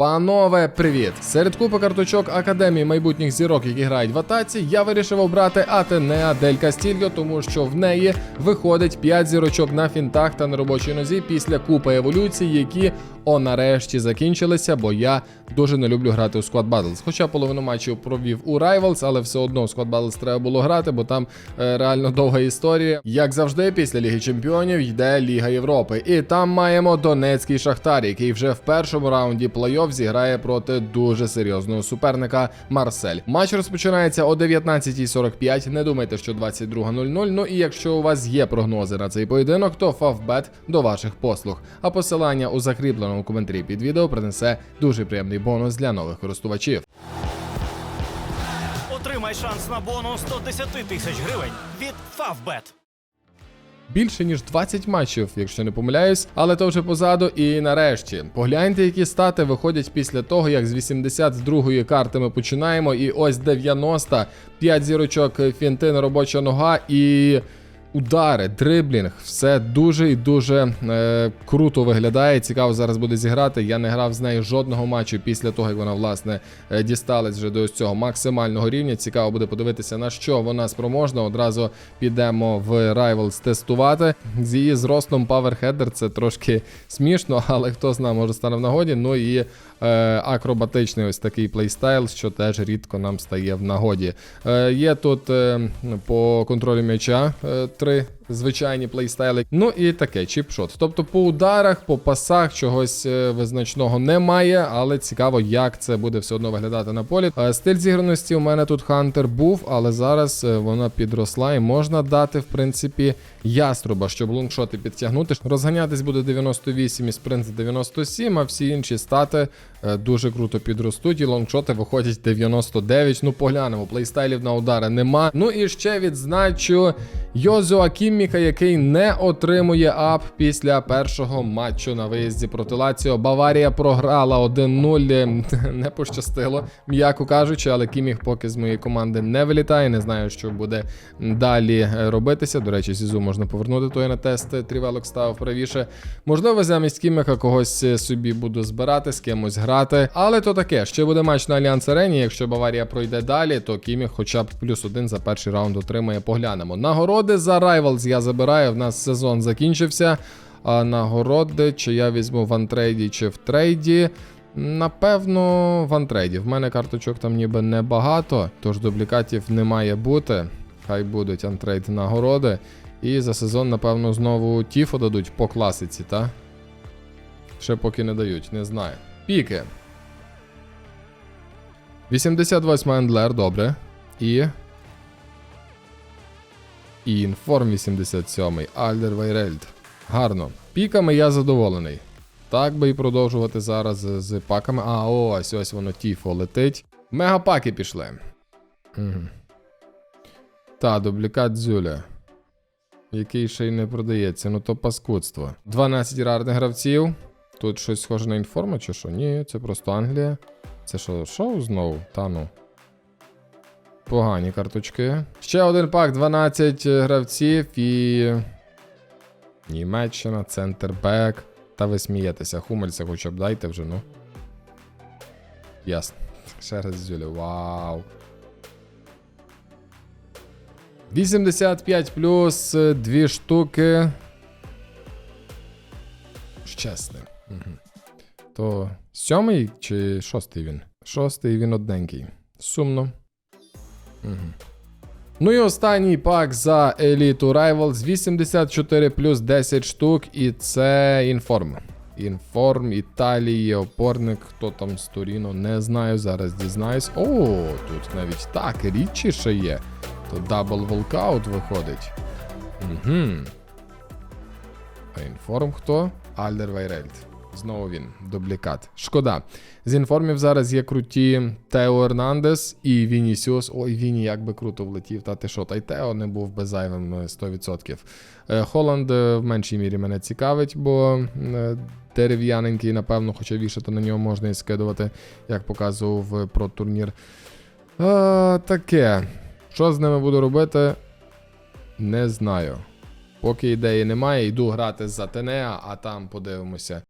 Панове, привіт! Серед купи карточок Академії майбутніх зірок, які грають в атаці, я вирішив обрати Атенеа Дель Кастільо, тому що в неї виходить 5 зірочок на фінтах та на робочій нозі після купи еволюцій, які о нарешті закінчилися, бо я дуже не люблю грати у Squad Battles. Хоча половину матчів провів у Rivals, але все одно у Squad Battles треба було грати, бо там е, реально довга історія. Як завжди, після Ліги Чемпіонів йде Ліга Європи. І там маємо Донецький Шахтар, який вже в першому раунді плей-офф зіграє проти дуже серйозного суперника Марсель. Матч розпочинається о 19.45. Не думайте, що 22.00. Ну і якщо у вас є прогнози на цей поєдинок, то Фавбет до ваших послуг. А посилання у закріпленому коментарі під відео принесе дуже приємний бонус для нових користувачів. Отримай шанс на бонус 110 тисяч гривень від Favbet. Більше ніж 20 матчів, якщо не помиляюсь, але то вже позаду. І нарешті погляньте, які стати виходять після того, як з 82-ї карти ми починаємо. І ось 90, 5 зірочок фінти, робоча нога і. Удари, дриблінг, все дуже і дуже е, круто виглядає. Цікаво зараз буде зіграти. Я не грав з нею жодного матчу після того, як вона власне е, дісталась вже до ось цього максимального рівня. Цікаво буде подивитися, на що вона спроможна. Одразу підемо в Rivals тестувати. З її зростом Powerheader це трошки смішно, але хто знає, може стане в нагоді. Ну і е, акробатичний ось такий плейстайл, що теж рідко нам стає в нагоді. Е, є тут е, по контролю м'яча е, три звичайні плейстайли. Ну і таке чіпшот. Тобто по ударах, по пасах чогось е, визначного немає, але цікаво, як це буде все одно виглядати на полі. Е, стиль зіграності у мене тут Хантер був, але зараз е, вона підросла і можна дати, в принципі, яструба, щоб лонгшоти підтягнути. Розганятись буде 98 і спринт 97, а всі інші стати дуже круто підростуть. І лонгшоти виходять 99. Ну, поглянемо, плейстайлів на удари нема. Ну і ще відзначу Йозуа Кімміка, який не отримує ап після першого матчу на виїзді проти Лаціо. Баварія програла 1-0. Не пощастило, м'яко кажучи, але Кіміх поки з моєї команди не вилітає. Не знаю, що буде далі е, робитися. До речі, Зізу можна повернути той на тест. Трівелок став правіше. Можливо, замість Кіміха когось собі буду збирати, з кимось грати. Але то таке, ще буде матч на Альянс Арені. Якщо Баварія пройде далі, то Кіміх хоча б плюс один за перший раунд отримає. Поглянемо. Нагороди за Rivals я забираю. В нас сезон закінчився. А нагороди, чи я візьму в антрейді, чи в трейді. Напевно, в антрейді. В мене карточок там ніби небагато, тож дублікатів не має бути. Хай будуть антрейд нагороди. І за сезон, напевно, знову Тіфо дадуть по класиці, та? Ще поки не дають, не знаю. Піки. 88 Ендлер, добре. І. І інформ 87 Альдер Вайрельд. Гарно. Піками я задоволений. Так би і продовжувати зараз з, паками. А, ось ось воно Тіфо летить. Мегапаки пішли. Угу. Та, дублікат Зюля. Який ще й не продається, ну то паскудство. 12 рарних гравців. Тут щось схоже на інформу, чи що? Ні, це просто Англія. Це що, шоу знову? Та ну. Погані карточки. Ще один пак, 12 гравців і. Німеччина, центрбек. Та ви смієтеся, Хумельця хоча б дайте вже, ну. Ясно. Ще раз Зюля. Вау. 85 плюс дві штуки. Щасне. Угу. То сьомий чи шостий він? Шостий він одненький. Сумно. Угу. Ну і останній пак за Elite Rivals 84 плюс 10 штук, і це інформ. Інформ Італії, опорник, хто там з Туріно, не знаю, зараз дізнаюсь. О, тут навіть так, рідчі ще є. То дабл волкаут виходить. Угу. А інформ хто? Альдер Вайрельд. Знову він, дублікат. Шкода. З інформів зараз є круті Тео Ернандес і Вінісіус. Ой, Віні як би круто влетів. Та ти що, та й Тео не був би зайвим е, 100%. Е, Холланд е, в меншій мірі мене цікавить, бо е, дерев'яненький, напевно, хоча вішати на нього можна і скидувати, як показував про турнір. А, таке. Що з ними буду робити? Не знаю. Поки ідеї немає, йду грати за Тенеа, а там подивимося.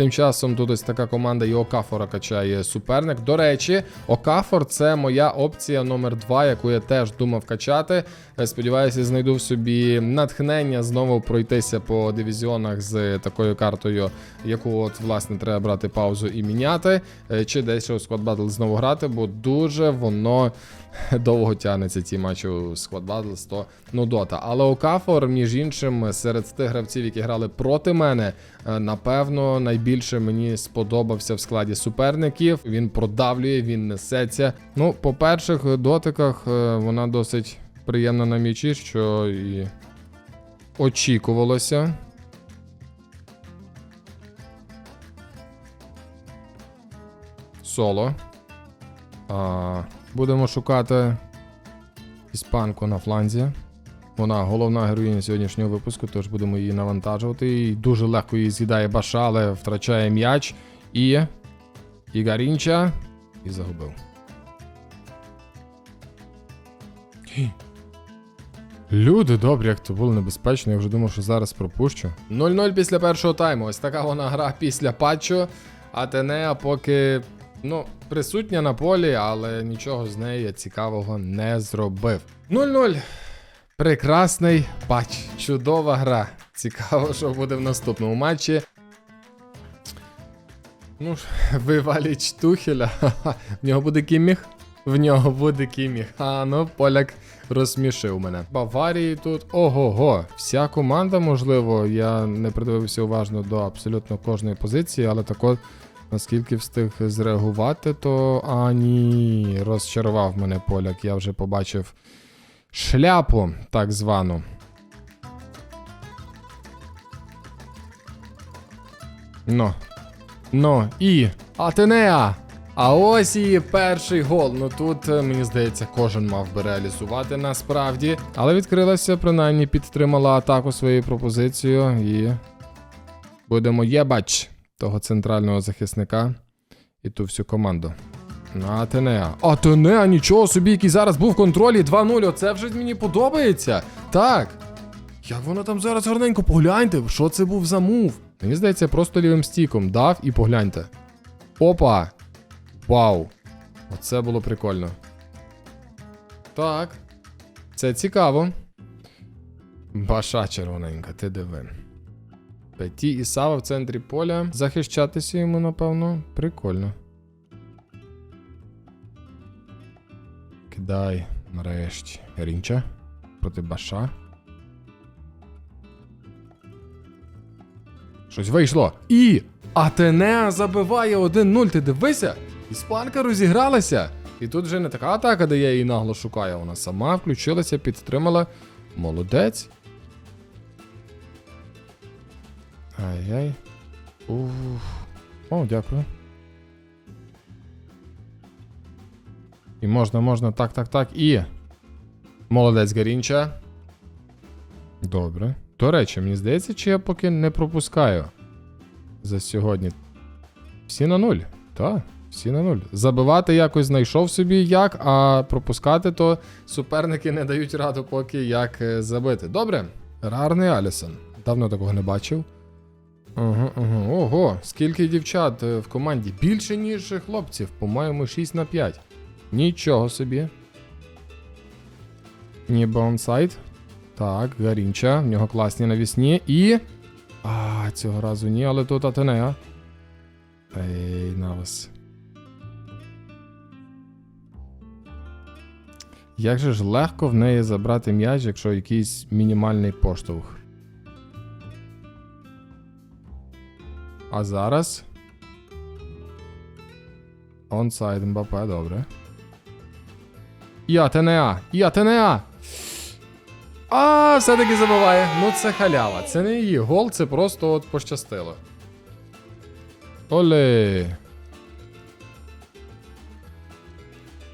Тим часом тут ось така команда і Окафора качає суперник. До речі, Окафор це моя опція номер 2 яку я теж думав качати. Е, Сподіваюся, знайду в собі натхнення знову пройтися по дивізіонах з такою картою, яку от власне треба брати паузу і міняти. Е, Чи десь у Squad Battle знову грати, бо дуже воно довго тягнеться ці матчі Squad Battles, то ну дота. Але Окафор, між іншим, серед тих гравців, які грали проти мене, е, напевно, найбільше мені сподобався в складі суперників. Він продавлює, він несеться. Ну, по перших дотиках е, вона досить приємна на м'ячі, що і очікувалося. Соло. А, будемо шукати іспанку на фланзі. Вона головна героїня сьогоднішнього випуску, тож будемо її навантажувати. І дуже легко її з'їдає Баша, але втрачає м'яч. І. І Гарінча. І загубив. Люди, добрі, як то було небезпечно, я вже думав, що зараз пропущу. 0-0 після першого тайму. Ось така вона гра після патчу. Атенеа поки ну, присутня на полі, але нічого з нею я цікавого не зробив. 0-0. Прекрасний патч. Чудова гра. Цікаво, що буде в наступному матчі. Ну ж, виваліч Тухеля. В нього буде кіміх? В нього буде кіміх. А ну, поляк розсмішив мене. Баварії тут ого-го. Вся команда, можливо, я не придивився уважно до абсолютно кожної позиції, але так от, наскільки встиг зреагувати, то а ні, розчарував мене поляк. Я вже побачив шляпу, так звану. Ну. Ну, і Атенеа. А ось і перший гол. Ну тут, е, мені здається, кожен мав би реалізувати насправді. Але відкрилася, принаймні підтримала атаку своєю пропозицією і. Будемо єбач того центрального захисника і ту всю команду. Атенеа. Атенеа, нічого собі, який зараз був в контролі 2-0. Оце вже мені подобається. Так. Як воно там зараз гарненько погляньте, що це був за мув? Мені здається, просто лівим стіком дав і погляньте. Опа! Вау! Оце було прикольно. Так. Це цікаво. Баша червоненька, ти диви. Петі і Сава в центрі поля. Захищатися йому, напевно, прикольно. Кидай, нарешті. Рінча проти Баша. Щось вийшло. І Атенеа забиває 1-0. Ти дивися? Іспанка розігралася. І тут вже не така атака, де я її нагло шукаю. Вона сама включилася, підтримала. Молодець. Ай-яй. Уф. О, дякую. І можна, можна, так, так, так. І. Молодець Гарінча. Добре. До речі, мені здається, чи я поки не пропускаю за сьогодні. Всі на нуль. Так, всі на нуль. Забивати якось знайшов собі як, а пропускати, то суперники не дають раду поки як е, забити. Добре. Рарний Алісон. Давно такого не бачив. Ага, ага. Ого, скільки дівчат е, в команді? Більше, ніж хлопців, по-моєму, 6 на 5. Нічого собі. Ніби онсайд. Так, Гарінча, в нього класні навісні і. А, цього разу ні, але тут Атенеа. Ей, на вас. Як же ж легко в неї забрати м'яч, якщо якийсь мінімальний поштовх. А зараз. Онсайд Мбапе, добре. І Атенеа! І Атенеа! А, все-таки забиває. Ну це халява. Це не її гол, це просто от пощастило. Оле.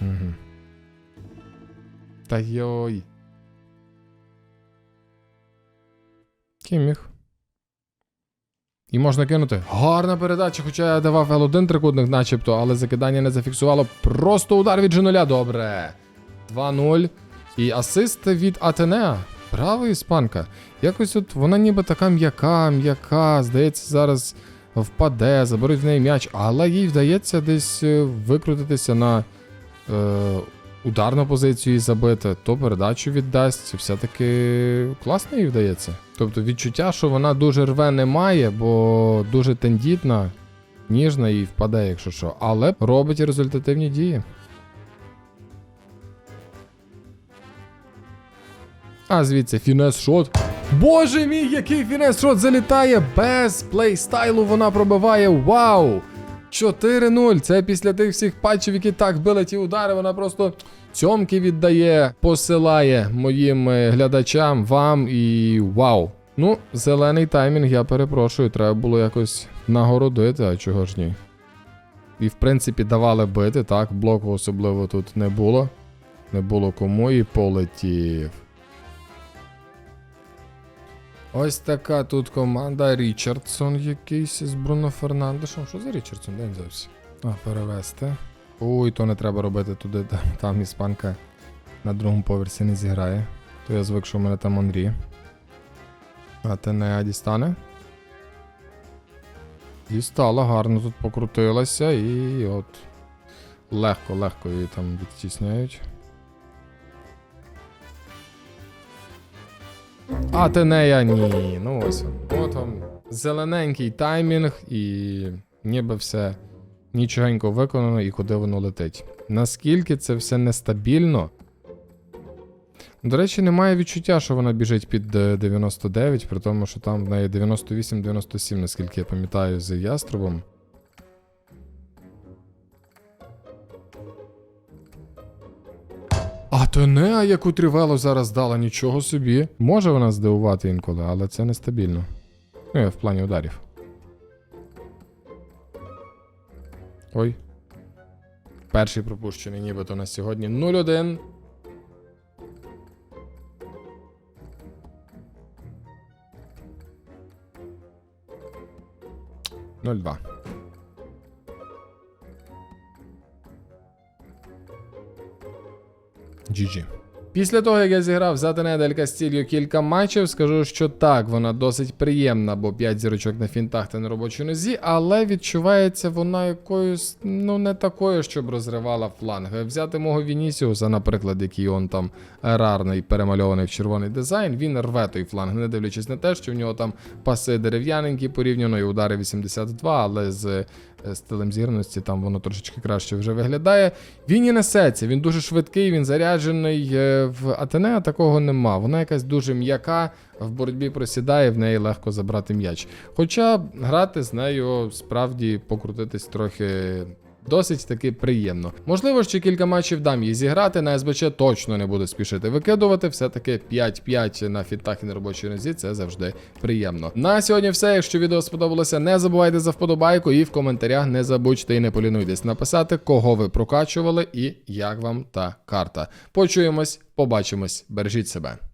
Угу. Та йой. Кіміг. І можна кинути. Гарна передача, хоча я давав L1 трикутник начебто, але закидання не зафіксувало. Просто удар від G0. Добре. 2-0. І асист від Атенеа. Браво, іспанка. Якось от вона ніби така м'яка, м'яка. Здається, зараз впаде, заберуть в неї м'яч, але їй вдається десь е, викрутитися на е, ударну позицію забити, то передачу віддасть. Все-таки класно їй вдається. Тобто відчуття, що вона дуже рве немає, бо дуже тендітна, ніжна і впаде, якщо що. Але робить результативні дії. А звідси фінес шот. Боже мій, який фінес шот залітає без плейстайлу. Вона пробиває. Вау! 4-0. Це після тих всіх патчів, які так били ті удари. Вона просто цьомки віддає, посилає моїм е, глядачам, вам і вау. Ну, зелений таймінг, я перепрошую, треба було якось нагородити, а чого ж ні. І в принципі давали бити, так, блоку особливо тут не було. Не було кому і полетів. Ось така тут команда Річардсон якийсь з Бруно Фернандешем. Що за Річардсон? Де він? А, перевести. Ой, то не треба робити туди, там, там іспанка на другому поверсі не зіграє. То я звик, що в мене там Андрій. А те не дістане. Дістала, гарно тут покрутилася і от. Легко, легко її там відтісняють. А Тенея ні. Ну ось. От вам зелененький таймінг і ніби все нічогенько виконано і куди воно летить. Наскільки це все нестабільно. До речі, немає відчуття, що вона біжить під е, 99, при тому, що там в неї 98-97, наскільки я пам'ятаю, з яструбом. А то не, а яку тривелу зараз дала, нічого собі. Може вона здивувати інколи, але це нестабільно. Ну, я в плані ударів. Ой. Перший пропущений, нібито на сьогодні 0-1. Ноль два. GG. Після того, як я зіграв за Тене Дель Кастільо кілька матчів, скажу, що так, вона досить приємна, бо 5 зірочок на фінтах та на робочій нозі, але відчувається вона якоюсь, ну не такою, щоб розривала фланг. Взяти мого Вінісіуса, наприклад, який он там рарний, перемальований в червоний дизайн, він рве той фланг, не дивлячись на те, що в нього там паси дерев'яненькі порівняно і удари 82, але з стилем зірності там воно трошечки краще вже виглядає. Він і несеться, він дуже швидкий, він заряджений. Е, В Атенеа такого нема. Вона якась дуже м'яка, в боротьбі просідає, в неї легко забрати м'яч. Хоча грати з нею справді покрутитись трохи. Досить таки приємно. Можливо, ще кілька матчів дам їй зіграти. На СБЧ точно не буду спішити викидувати. Все-таки 5-5 на фінтах і на робочій нозі це завжди приємно. На сьогодні все. Якщо відео сподобалося, не забувайте за вподобайку і в коментарях не забудьте і не полінуйтесь написати, кого ви прокачували і як вам та карта. Почуємось, побачимось, бережіть себе.